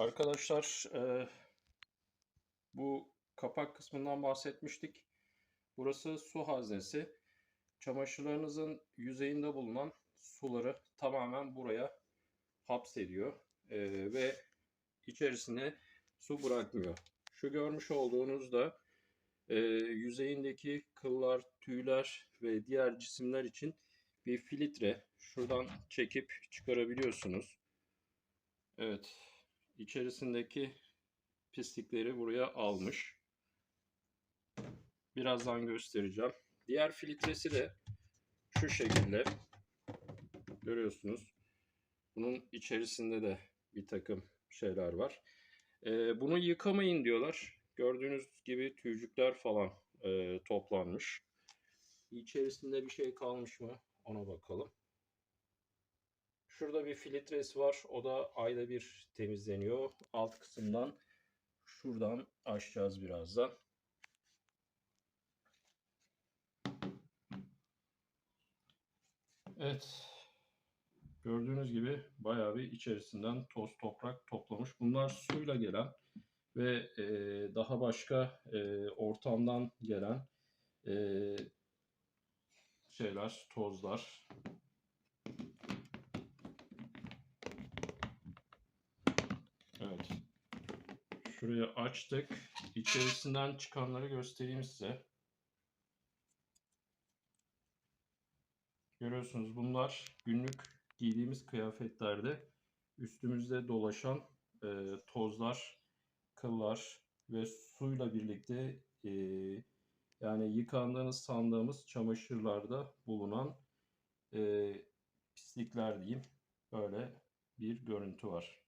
Arkadaşlar e, bu kapak kısmından bahsetmiştik. Burası su haznesi. Çamaşırlarınızın yüzeyinde bulunan suları tamamen buraya hapsediyor E, ve içerisine su bırakmıyor. Şu görmüş olduğunuz da e, yüzeyindeki kıllar, tüyler ve diğer cisimler için bir filtre. Şuradan çekip çıkarabiliyorsunuz. Evet, içerisindeki pislikleri buraya almış. Birazdan göstereceğim. Diğer filtresi de şu şekilde. Görüyorsunuz. Bunun içerisinde de bir takım şeyler var. Ee, bunu yıkamayın diyorlar. Gördüğünüz gibi tüycükler falan e, toplanmış. İçerisinde bir şey kalmış mı? Ona bakalım. Şurada bir filtresi var. O da ayda bir temizleniyor. Alt kısımdan şuradan açacağız birazdan. Evet. Gördüğünüz gibi bayağı bir içerisinden toz toprak toplamış. Bunlar suyla gelen ve e, daha başka e, ortamdan gelen e, şeyler, tozlar. Evet. Şurayı açtık. İçerisinden çıkanları göstereyim size. Görüyorsunuz bunlar günlük giydiğimiz kıyafetlerde üstümüzde dolaşan e, tozlar, kıllar ve suyla birlikte e, yani yıkandığını sandığımız çamaşırlarda bulunan e, pislikler diyeyim. Böyle bir görüntü var.